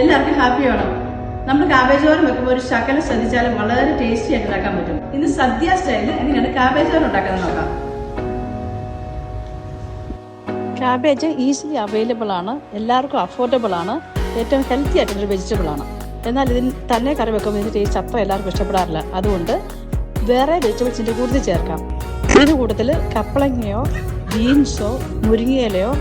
എല്ലാവർക്കും ഹാപ്പി ആണോ നമ്മൾ കാബേജ് വെക്കുമ്പോൾ ഒരു ശകലം ശ്രദ്ധിച്ചാലും വളരെ ടേസ്റ്റി ആയിട്ട് ഉണ്ടാക്കാൻ പറ്റും. ഇന്ന് സദ്യ സ്റ്റൈലിൽ എങ്ങനെയാണ് കാബേജ് തോരൻ ഉണ്ടാക്കുന്നത് നോക്കാം. കാബേജ് ഈസിലി അവൈലബിൾ ആണ് എല്ലാവർക്കും അഫോർഡബിൾ ആണ് ഏറ്റവും ഹെൽത്തി ആയിട്ടുള്ളൊരു വെജിറ്റബിൾ ആണ്. എന്നാൽ ഇതിന് തന്നെ കറി വെക്കുമ്പോൾ ഇതിന്റെ ടേസ്റ്റ് അത്ര എല്ലാവർക്കും ഇഷ്ടപ്പെടാറില്ല. അതുകൊണ്ട് വേറെ വെജിറ്റബിൾസിന്റെ കൂടുതൽ ചേർക്കാം. ഇതിന് കൂട്ടത്തിൽ കപ്പളങ്ങയോ ബീൻസോ മുരിങ്ങയിലയോ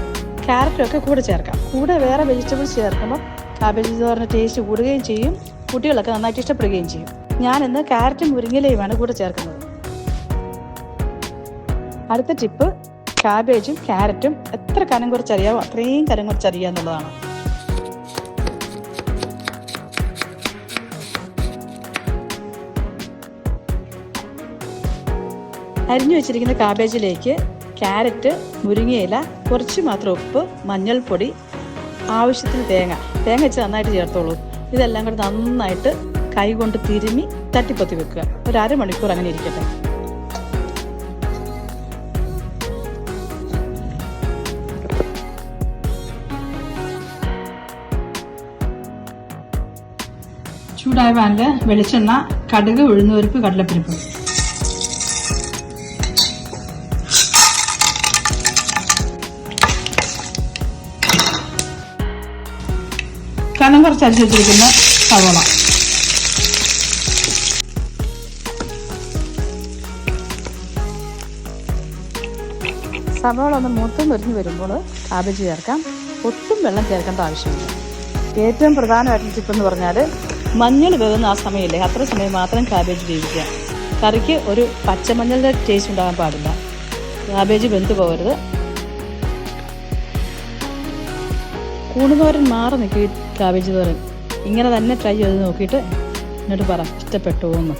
ക്യാരറ്റോ ഒക്കെ കൂടെ ചേർക്കാം. കൂടെ വേറെ വെജിറ്റബിൾസ് ചേർക്കുമ്പോൾ കാബേജ് തോറിന് ടേസ്റ്റ് കൂടുകയും ചെയ്യും. കുട്ടികളൊക്കെ നന്നായിട്ട് ഇഷ്ടപ്പെടുകയും ചെയ്യും. ഞാനിന്ന് ക്യാരറ്റും മുരിങ്ങയിലയുമാണ് കൂടെ ചേർക്കുന്നത്. അടുത്ത ടിപ്പ് കാബേജും ക്യാരറ്റും എത്ര കനം കുറച്ചറിയാവോ അത്രയും കനം കുറച്ചറിയുക എന്നുള്ളതാണ്. അരിഞ്ഞു വെച്ചിരിക്കുന്ന കാബേജിലേക്ക് ക്യാരറ്റ് മുരിങ്ങയില കുറച്ച് മാത്രം ഉപ്പ് മഞ്ഞൾപ്പൊടി ആവശ്യത്തിന് തേങ്ങ. തേങ്ങ വെച്ച് നന്നായിട്ട് ചേർത്തോളൂ. ഇതെല്ലാം കൂടി നന്നായിട്ട് കൈ കൊണ്ട് തിരുമ്മി തട്ടിപ്പൊത്തി വെക്കുക. ഒരു അരമണിക്കൂർ അങ്ങനെ ഇരിക്കട്ടെ. ചൂടായ പാനിൽ വെളിച്ചെണ്ണ കടുക് ഉഴുന്നുപരിപ്പ് കടലപ്പരിപ്പ്. കനം കുറച്ച് അരിച്ചു വെച്ചിരിക്കുന്ന സവോള. സവോള ഒന്ന് മൊത്തം മുരിഞ്ഞ് വരുമ്പോൾ കാബേജ് ചേർക്കാം. ഒട്ടും വെള്ളം ചേർക്കേണ്ട ആവശ്യമില്ല. ഏറ്റവും പ്രധാനമായിട്ടുള്ള ടിപ്പ് എന്ന് പറഞ്ഞാൽ മഞ്ഞൾ വേകുന്ന ആ സമയമില്ലേ അത്ര സമയം മാത്രം കാബേജ് വേവിക്കുക. കറിക്ക് ഒരു പച്ചമഞ്ഞളുടെ ടേസ്റ്റ് ഉണ്ടാകാൻ പാടില്ല. കാബേജ് വെന്ത് പോകരുത്. കൂണുതോരൻ മാറി നിൽക്കി കാബേജ് തോരൻ. ഇങ്ങനെ തന്നെ ട്രൈ ചെയ്ത് നോക്കിയിട്ട് എന്നിട്ട് പറ ഇഷ്ടപ്പെട്ടോ എന്ന്